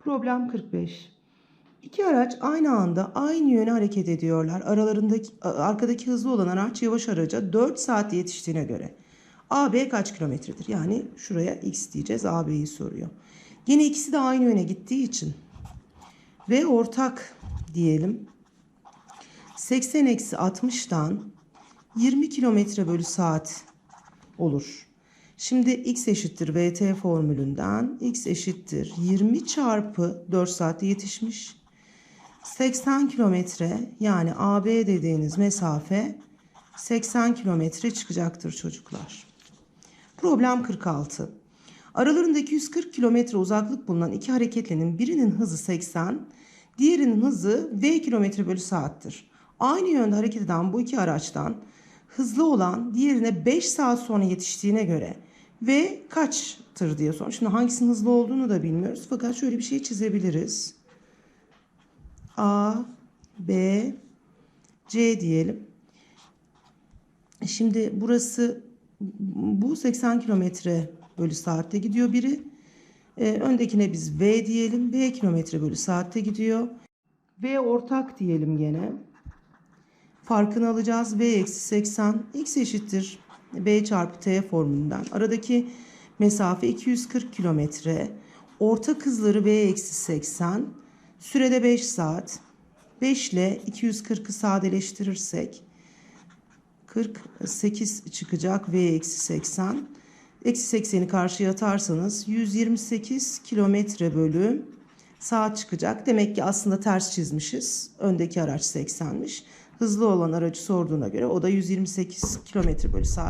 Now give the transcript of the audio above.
Problem 45. İki araç aynı anda aynı yöne hareket ediyorlar. Aralarındaki arkadaki hızlı olan araç yavaş araca 4 saatte yetiştiğine göre AB kaç kilometredir? Yani şuraya x diyeceğiz. AB'yi soruyor. Yine ikisi de aynı yöne gittiği için ve ortak diyelim. 80 eksi 60'tan 20 kilometre bölü saat olur. Şimdi x eşittir vt formülünden x eşittir 20 çarpı 4 saatte yetişmiş. 80 kilometre yani AB dediğiniz mesafe 80 kilometre çıkacaktır çocuklar. Problem 46. Aralarındaki 140 kilometre uzaklık bulunan iki hareketlinin birinin hızı 80, diğerinin hızı v kilometre bölü saattir. Aynı yönde hareket eden bu iki araçtan hızlı olan diğerine 5 saat sonra yetiştiğine göre v kaçtır diye sormuş. Şimdi hangisinin hızlı olduğunu da bilmiyoruz fakat şöyle bir şey çizebiliriz. A, B, C diyelim. Şimdi burası bu 80 kilometre bölü saatte gidiyor biri. Ee, öndekine biz V diyelim. V kilometre bölü saatte gidiyor. V ortak diyelim gene. Farkını alacağız. V eksi 80 x eşittir. V çarpı T formülünden. Aradaki mesafe 240 kilometre. Ortak hızları V eksi 80. Sürede 5 saat. 5 ile 240'ı sadeleştirirsek 48 çıkacak V eksi 80. Eksi 80'i karşıya atarsanız 128 kilometre bölü saat çıkacak. Demek ki aslında ters çizmişiz. Öndeki araç 80'miş. Hızlı olan aracı sorduğuna göre o da 128 kilometre bölü saat.